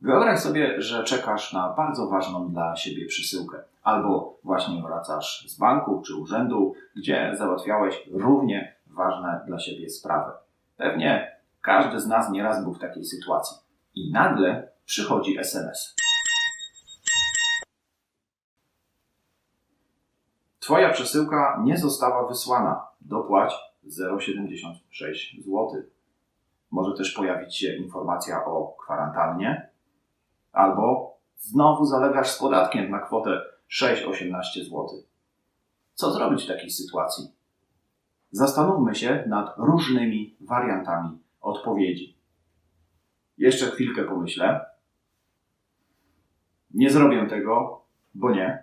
Wyobraź sobie, że czekasz na bardzo ważną dla siebie przesyłkę, albo właśnie wracasz z banku czy urzędu, gdzie załatwiałeś równie ważne dla siebie sprawy. Pewnie każdy z nas nieraz był w takiej sytuacji. I nagle przychodzi SMS. Twoja przesyłka nie została wysłana. Dopłać 0,76 zł. Może też pojawić się informacja o kwarantannie, albo znowu zalegasz z podatkiem na kwotę 6,18 zł. Co zrobić w takiej sytuacji? Zastanówmy się nad różnymi wariantami odpowiedzi. Jeszcze chwilkę pomyślę. Nie zrobię tego, bo nie.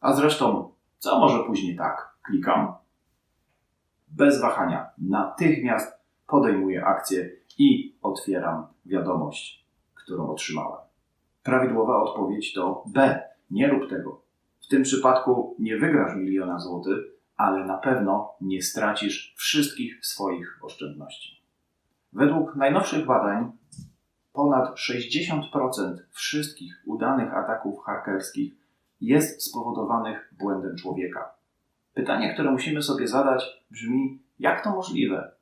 A zresztą, co może później tak? Klikam. Bez wahania, natychmiast podejmuję akcję i otwieram wiadomość, którą otrzymałem. Prawidłowa odpowiedź to B. Nie rób tego. W tym przypadku nie wygrasz miliona złotych, ale na pewno nie stracisz wszystkich swoich oszczędności. Według najnowszych badań ponad 60% wszystkich udanych ataków hakerskich jest spowodowanych błędem człowieka. Pytanie, które musimy sobie zadać, brzmi: jak to możliwe?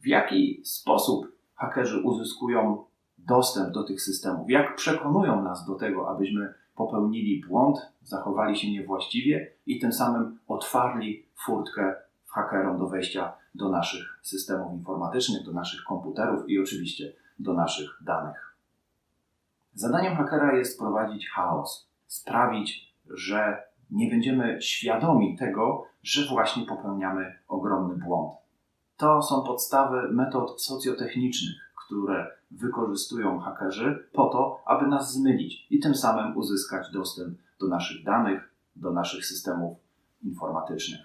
W jaki sposób hakerzy uzyskują dostęp do tych systemów? Jak przekonują nas do tego, abyśmy popełnili błąd, zachowali się niewłaściwie i tym samym otwarli furtkę hakerom do wejścia do naszych systemów informatycznych, do naszych komputerów i oczywiście do naszych danych? Zadaniem hakera jest wprowadzić chaos, sprawić, że nie będziemy świadomi tego, że właśnie popełniamy ogromny błąd. To są podstawy metod socjotechnicznych, które wykorzystują hakerzy po to, aby nas zmylić i tym samym uzyskać dostęp do naszych danych, do naszych systemów informatycznych.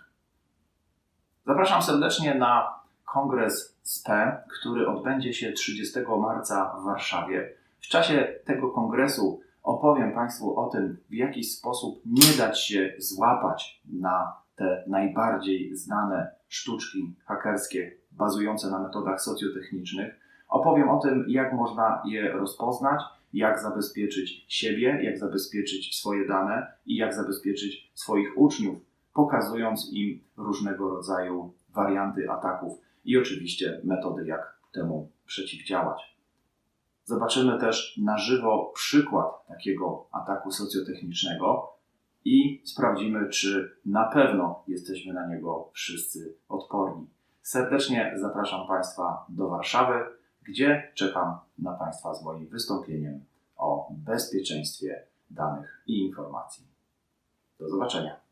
Zapraszam serdecznie na kongres SPE, który odbędzie się 30 marca w Warszawie. W czasie tego kongresu opowiem Państwu o tym, w jaki sposób nie dać się złapać na te najbardziej znane sztuczki hakerskie bazujące na metodach socjotechnicznych. Opowiem o tym, jak można je rozpoznać, jak zabezpieczyć siebie, jak zabezpieczyć swoje dane i jak zabezpieczyć swoich uczniów, pokazując im różnego rodzaju warianty ataków i oczywiście metody, jak temu przeciwdziałać. Zobaczymy też na żywo przykład takiego ataku socjotechnicznego i sprawdzimy, czy na pewno jesteśmy na niego wszyscy odporni. Serdecznie zapraszam Państwa do Warszawy, gdzie czekam na Państwa z moim wystąpieniem o bezpieczeństwie danych i informacji. Do zobaczenia.